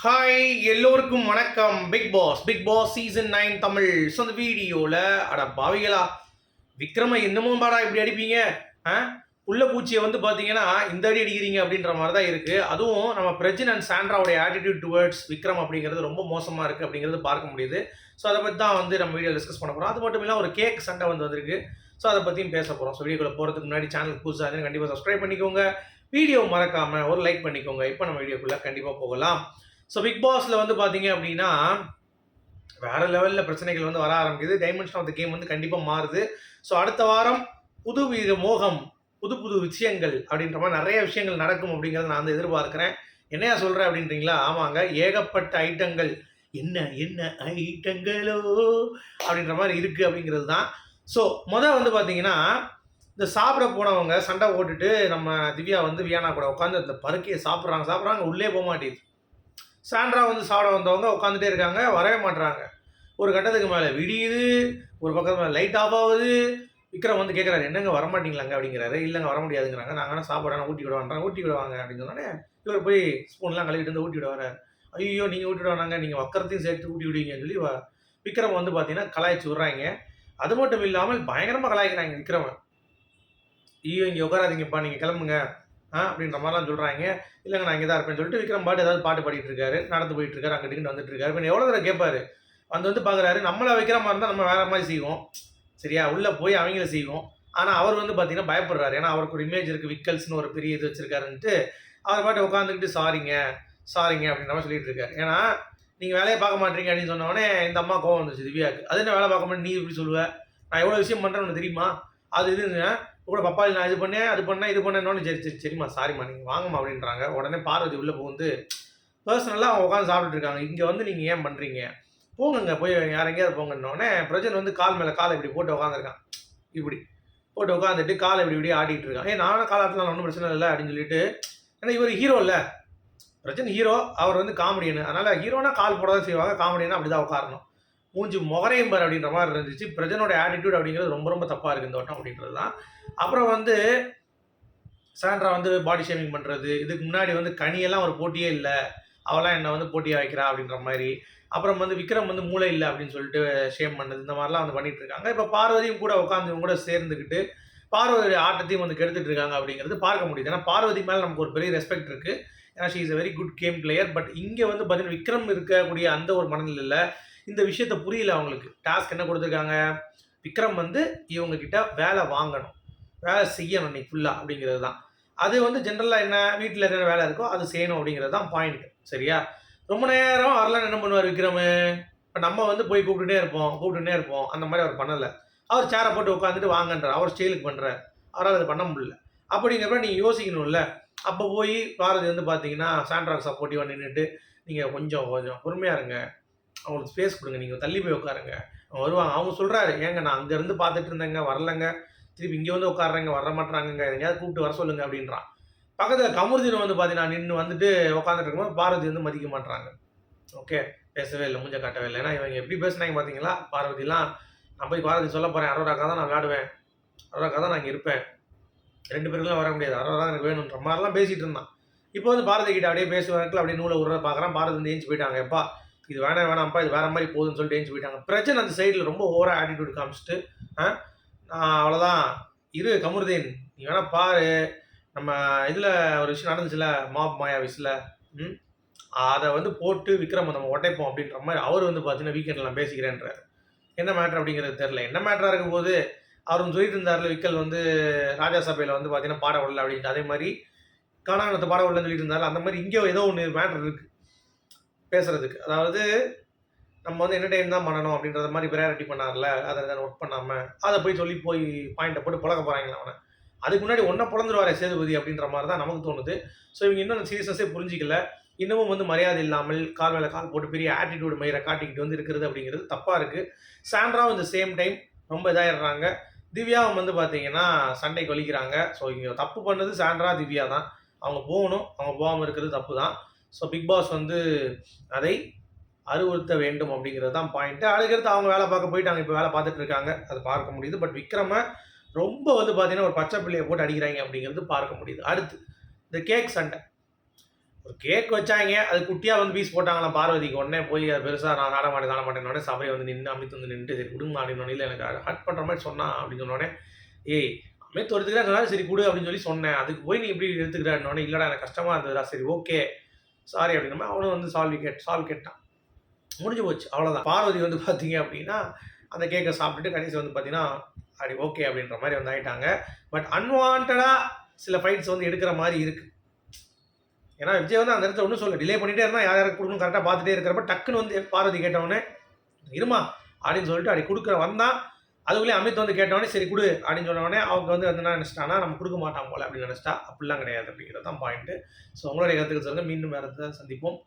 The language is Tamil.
ஹாய் எல்லோருக்கும் வணக்கம். Big Boss Big Boss season nine Tamil. So அந்த வீடியோவில் அட பாவிகளா விக்ரம இன்னமும் பாடா இப்படி அடிப்பீங்க ஆ? உள்ள பூச்சியை வந்து பார்த்தீங்கன்னா இந்த அடி அடிக்கிறீங்க அப்படின்ற மாதிரி தான் இருக்குது அதுவும் நம்ம பிரஜின் அண்ட் சாண்ட்ராவுடைய ஆட்டிடியூட் டுவர்ட்ஸ் விக்ரம் அப்படிங்கிறது ரொம்ப மோசமாக இருக்குது அப்படிங்கிறது பார்க்க முடியுது. ஸோ அதை பற்றி தான் வந்து நம்ம வீடியோ டிஸ்கஸ் பண்ண போகிறோம் அது மட்டும் இல்லாமல் ஒரு கேக் சண்டை வந்து வந்திருக்கு. ஸோ அதை பற்றியும் பேச போகிறோம் ஸோ வீடியோக்குள்ள போகிறதுக்கு முன்னாடி சேனல் புதுசாக இருந்து கண்டிப்பாக சப்ஸ்கிரைப் பண்ணிக்கோங்க. வீடியோ மறக்காமல் ஒரு லைக் பண்ணிக்கோங்க. இப்போ நம்ம வீடியோக்குள்ளே கண்டிப்பாக போகலாம். ஸோ பிக் பாஸில் வந்து பார்த்தீங்க அப்படின்னா வேற லெவலில் பிரச்சனைகள் வந்து வர ஆரம்பிக்குது. டைமென்ஷன் ஆஃப் த கேம் வந்து கண்டிப்பாக மாறுது. ஸோ அடுத்த வாரம் புது வித மோகம் புது புது விஷயங்கள் அப்படின்ற மாதிரி நிறைய விஷயங்கள் நடக்கும் அப்படிங்கிறத நான் வந்து எதிர்பார்க்குறேன். என்னையா சொல்கிறேன் அப்படின்றீங்களா? ஆமாங்க. ஏகப்பட்ட ஐட்டங்கள். என்ன என்ன ஐட்டங்களோ அப்படின்ற மாதிரி இருக்குது அப்படிங்கிறது தான். ஸோ மொதல் வந்து பார்த்தீங்கன்னா இந்த சாப்பிட போனவங்க சண்டை போட்டுட்டு நம்ம திவ்யா வந்து வியானா கூட உட்காந்து அந்த பருக்கையை சாப்பிட்றாங்க. சாப்பிட்றாங்க. உள்ளே போக மாட்டேங்குது. சாண்ட்ரா வந்து சாப்பிட வந்தவங்க உட்காந்துட்டே இருக்காங்க வரவே மாட்டுறாங்க ஒரு கட்டத்துக்கு மேலே விடியுது ஒரு பக்கத்து மேலே லைட் ஆஃப் ஆகுது. விக்ரம் வந்து கேட்குறாரு என்னங்க வர மாட்டீங்களாங்க? அப்படிங்கிறாரு. இல்லைங்க வர முடியாதுங்கிறாங்க. நாங்கள் ஆனால் சாப்பாடு ஊட்டி விடுவாங்க ஊட்டி விடுவாங்க அப்படின்னு சொன்னோடனே இவர் போய் ஸ்பூன்லாம் கழுவிட்டு வந்து ஊட்டி விடுவார் ஐயோ நீங்கள் ஊட்டி விடுவாங்க நீங்கள் வக்கரத்தையும் சேர்த்து ஊட்டி விடுவீங்கன்னு சொல்லி விக்ரம் வந்து பார்த்தீங்கன்னா கலாய்ச்சி விட்றாங்க. அது மட்டும் இல்லாமல் பயங்கரமாக கலாய்க்கிறாங்க விக்ரம. ஐயோ இங்கே உட்காராதீங்கப்பா. நீங்கள் கிளம்புங்க. அப்படின்ற மாதிரிலாம் சொல்கிறாங்க இல்லைங்க நான் இங்கே தான் இருப்பேன்னு சொல்லிட்டு விக்ரம் பாட்டு ஏதாவது பாட்டு பாடிட்டு இருக்காரு. நடந்து போயிட்டு இருக்காரு அங்கே டிக்கெட் வந்துட்டு இருக்காரு. இப்போ எவ்வளோ தடவை கேட்பாரு? வந்து வந்து பார்க்குறாரு நம்மளை வைக்கிற மாதிரி இருந்தால் நம்ம வேற மாதிரி செய்வோம். சரியா? உள்ளே போய் அவங்கள செய்வோம். ஆனால் அவர் வந்து பார்த்தீங்கன்னா பயப்படுறாரு. ஏன்னா அவருக்கு ஒரு இமேஜ் இருக்குது விக்கல்ஸ்னு ஒரு பெரிய இது வச்சிருக்காருன்ட்டு. அவர் பாட்டு உட்காந்துக்கிட்டு சாரிங்க சாரிங்க அப்படின்ற மாதிரி சொல்லிட்டு இருக்காரு. ஏன்னா நீங்கள் வேலையை பார்க்க மாட்டீங்க அப்படின்னு சொன்னோடனே இந்த அம்மா கோவம் வந்துச்சு திவ்யாவுக்கு. அது என்ன வேலை பார்க்க மாட்டேன் நீ இப்படி சொல்லுவ? நான் எவ்வளோ விஷயம் பண்ணுறேன்னு உனக்கு தெரியுமா? அது இதுங்க கூட பப்பாளி நான் இது பண்ணேன் அது பண்ணேன் இது பண்ணேன்னு சரி சரி சரிம்மா சாரிம்மா நீங்கள் வாங்கம்மா அப்படின்றாங்க. உடனே பார்வதி உள்ளே புகுந்து பர்சனலாக அவங்க உட்காந்து சாப்பிட்டுட்டு இருக்காங்க. இங்கே வந்து நீங்கள் ஏன் பண்ணுறீங்க போங்கங்க போய் யார் எங்கேயாவது போங்கன்னொடனே பிரஜன் வந்து கால் மேலே காலை இப்படி போட்டு உட்காந்துருக்கான் இப்படி போட்டு உட்காந்துட்டு காலை இப்படி இப்படி ஆடிட்டு இருக்கான். ஏ நானும் காலாட்டலாம் ஒன்றும் பிரச்சனை இல்லை அப்படின்னு சொல்லிட்டு ஏன்னா இவர் ஹீரோ இல்லை. பிரச்சனை ஹீரோ அவர் வந்து காமெடியனு அதனால் ஹீரோனா கால் போட தான் செய்வாங்க காமெடியனா அப்படி தான் உட்காரணும். மூஞ்சி முகரையும் பார் அப்படின்ற மாதிரி இருந்துச்சு. பிரஜனோட ஆட்டிடியூட் அப்படிங்கிறது ரொம்ப ரொம்ப தப்பாக இருக்குது இந்த வட்டம் அப்படின்றது தான். அப்புறம் வந்து சாண்ட்ரா வந்து பாடி ஷேமிங் பண்ணுறது இதுக்கு முன்னாடி வந்து கனியெல்லாம் ஒரு போட்டியே இல்லை. அவளாம் என்னை வந்து போட்டியாக வைக்கிறா அப்படின்ற மாதிரி. அப்புறம் வந்து விக்ரம் வந்து மூளை இல்லை அப்படின்னு சொல்லிட்டு ஷேம் பண்ணது. இந்த மாதிரிலாம் வந்து பண்ணிட்டு இருக்காங்க. இப்போ பார்வதியும் கூட உட்காந்து கூட சேர்ந்துக்கிட்டு பார்வதி ஆட்டத்தையும் வந்து கெடுத்துட்டு இருக்காங்க அப்படிங்கிறது பார்க்க முடியுது. ஏன்னா பார்வதி மேலே நமக்கு ஒரு பெரிய ரெஸ்பெக்ட் இருக்குது ஏன்னா she is a very good game player but இங்கே வந்து பார்த்தீங்கன்னா விக்ரம் இருக்கக்கூடிய அந்த ஒரு மனநிலையில் இந்த விஷயத்த புரியல அவங்களுக்கு. டாஸ்க் என்ன கொடுத்துருக்காங்க? விக்ரம் வந்து இவங்க கிட்ட வேலை வாங்கணும். வேலை செய்யணும் இன்னைக்கு ஃபுல்லாக அப்படிங்கிறது தான். அது வந்து ஜென்ரலாக என்ன? வீட்டில் என்ன வேலை இருக்கோ அது செய்யணும் அப்படிங்கிறது தான் பாயிண்ட் சரியா? ரொம்ப நேரம் வரலாம் என்ன பண்ணுவார் விக்ரம்? இப்போ நம்ம வந்து போய் கூப்பிட்டுட்டே இருப்போம் கூப்பிட்டுட்டே இருப்போம். அந்த மாதிரி அவர் பண்ணலை. அவர் சேரை போட்டு உட்காந்துட்டு வாங்கன்றார். அவர் ஸ்டெயிலுக்கு பண்ணுறார் அவரால் அதை பண்ண முடியல. அப்படிங்கிறப்ப நீங்கள் யோசிக்கணும்ல. அப்போ போய் பாரதி வந்து பார்த்தீங்கன்னா சாண்ட்ராக் சப்போர்ட்டிவாக நின்றுட்டு நீங்கள் கொஞ்சம் கொஞ்சம் பொறுமையாக இருங்க. அவங்களுக்கு ஸ்பேஸ் கொடுங்க. நீங்கள் தள்ளி போய் உட்காருங்க. அவன் வருவாங்க அவங்க சொல்கிறாரு ஏங்க நான் அங்கேருந்து பார்த்துட்டு இருந்தேங்க. வரலங்க. திருப்பி இங்கே வந்து உட்காடுறேங்க வர மாட்டாங்கங்க எங்கேயாவது கூப்பிட்டு வர சொல்லுங்க அப்படின்றான். பக்கத்தில் கமருதீன் வந்து பார்த்தீங்கன்னா நின்று வந்துட்டு உட்காந்துட்டு இருக்கும்போது பாரதி வந்து மதிக்க மாட்றாங்க. ஓகே பேசவே இல்லை. மூஞ்ச காட்டவே இல்லை. ஏன்னா இவங்க எப்படி பேசுனாங்க பார்த்தீங்களா பார்வதிலாம் நான் போய் பாரதி சொல்ல போகிறேன் அரோராக்கா தான் நான் விளையாடுவேன். அரோராக்கா தான் நான் இங்கே இருப்பேன். ரெண்டு பேருக்குலாம் வர முடியாது. அரோரா தான் எனக்கு வேணுன்ற மாதிரிலாம் பேசிகிட்டு இருந்தான். இப்போ வந்து பாரதி கிட்ட அப்படியே பேசுவாங்க. அப்படியே நூலை விடுற பார்க்குறான். பாரதி வந்து ஏஞ்சி போயிட்டாங்க. எப்பா இது வேணாம் வேணாம்ப்பா இது வேற மாதிரி போகுதுன்னு சொல்லிட்டு ஏஞ்சி போயிட்டாங்க. பிரச்சனை அந்த சைடில் ரொம்ப ஓவராக ஆட்டிடியூட் காமிச்சிட்டு நான் அவ்வளோதான் இரு கமருதீன் நீ வேணா பாரு. நம்ம இதில் ஒரு விஷயம் நடந்துச்சுல மாப் மாயா விஷயில் ம் அதை வந்து போட்டு விக்ரம் நம்ம உடைப்போம் அப்படின்ற மாதிரி அவர் வந்து பார்த்தீங்கன்னா வீக்கெண்டில் நான் பேசிக்கிறேன்றார். என்ன மேட்ரு அப்படிங்கிறது தெரில என்ன மேட்டராக இருக்கும் போது அவர் சொல்லிட்டு இருந்தார்ல விக்கல் வந்து ராஜா சபையில் வந்து பார்த்தீங்கன்னா பாட விடல அப்படின்ட்டு. அதே மாதிரி காணாங்கத்தை பாட விடலன்னு சொல்லிட்டு இருந்தாரு அந்த மாதிரி இங்கே ஏதோ ஒன்று மேட்ரு இருக்குது பேசுறதுக்கு. அதாவது நம்ம வந்து என்டர்டெயின் தான் பண்ணணும் அப்படின்றத மாதிரி ப்ரையாரிட்டி பண்ணார்ல அதை அதை ஒர்க் பண்ணாமல் அதை போய் சொல்லி போய் பாயிண்ட்டை போட்டு பழக போகிறாங்களா அவனை. அதுக்கு முன்னாடி ஒன்றை பிறந்துருவாரே சேதுபதி அப்படின்ற மாதிரி தான் நமக்கு தோணுது. ஸோ இவங்க இன்னும் சீரியஸ்னஸே புரிஞ்சிக்கல. இன்னமும் வந்து மரியாதை இல்லாமல் கால் மேலே கால் போட்டு பெரிய ஆட்டிடியூட் மயிரை காட்டிக்கிட்டு வந்து இருக்கிறது அப்படிங்கிறது தப்பாக இருக்குது சாண்ட்ராவும் இந்த சேம் டைம் ரொம்ப இதாகிடுறாங்க திவ்யாவும் வந்து பார்த்தீங்கன்னா சண்டை கொலிக்கிறாங்க ஸோ இங்கே தப்பு பண்ணது சாண்ட்ரா திவ்யா தான். அவங்க போகணும். அவங்க போகாமல் இருக்கிறது தப்பு தான். ஸோ பிக் பாஸ் வந்து அதை அறிவுறுத்த வேண்டும் அப்படிங்கிறது தான் பாயிண்ட்டு அதுக்கடுத்து அவங்க வேலை பார்க்க போயிட்டாங்க. இப்போ வேலை பார்த்துட்டு இருக்காங்க. அது பார்க்க முடியுது. பட் விக்ரம ரொம்ப வந்து பார்த்தீங்கன்னா ஒரு பச்சை பிள்ளையை போட்டு அடிக்கிறாங்க அப்படிங்கிறது பார்க்க முடியுது. அடுத்து இந்த கேக் சண்டை. ஒரு கேக் வச்சாங்க. அது குட்டியாக வந்து பீஸ் போட்டாங்களாம். பார்வதிக்கு உடனே போய் அது பெருசாக நான் நாட மாட்டேன் நாட மாட்டேன் உடனே வந்து நின்று அமித் வந்து நின்று சரி கொடுங்க அப்படின்னு இல்லை எனக்கு ஹட் பண்ணுற மாதிரி சொன்னான் அப்படின்னு சொன்னோடனே ஏய் அமித் ஒருத்துக்கு சொன்னாலும் சரி கொடு அப்படின்னு சொல்லி சொன்னேன். அதுக்கு போய் நீ எப்படி எடுத்துக்கிறான்னு இல்லைடா எனக்கு கஷ்டமாக இருந்ததுடா. சரி ஓகே சாரி அப்படின்னா அவனும் வந்து சால்வி கேட் சால்வ் கேட்டான். முடிஞ்சு போச்சு அவ்வளோதான் பார்வதி வந்து பார்த்தீங்க அப்படின்னா அந்த கேக்கை சாப்பிட்டுட்டு கடைசி வந்து பார்த்தீங்கன்னா அப்படி ஓகே அப்படின்ற மாதிரி வந்து ஆயிட்டாங்க. பட் அன்வான்டாக சில ஃபைட்ஸ் வந்து எடுக்கிற மாதிரி இருக்குது ஏன்னா விஜய் வந்து அந்த இடத்துல ஒன்றும் சொல்ல டிலே பண்ணிட்டே இருந்தால் யார் யாருக்கு கொடுக்கணும் கரெக்டாக பார்த்துட்டே இருக்கிறப்ப டக்குன்னு வந்து பார்வதி கேட்டவொடனே இருமா அப்படின்னு சொல்லிட்டு அப்படி கொடுக்குற வந்தான். அதுக்குள்ளே அமித் வந்து கேட்டவொடனே சரி கொடு அப்படின்னு சொன்னோடனே அவங்க வந்து வந்து என்ன நினச்சிட்டானா நம்ம கொடுக்க மாட்டான் போல அப்படின்னு நினச்சிட்டா. அப்படிலாம் கிடையாது அப்படிங்கிறது தான் பாயிண்ட்டு ஸோ உங்களுடைய கருத்துக்கள் சொல்லுங்கள் மீண்டும் வேறு சந்திப்போம்.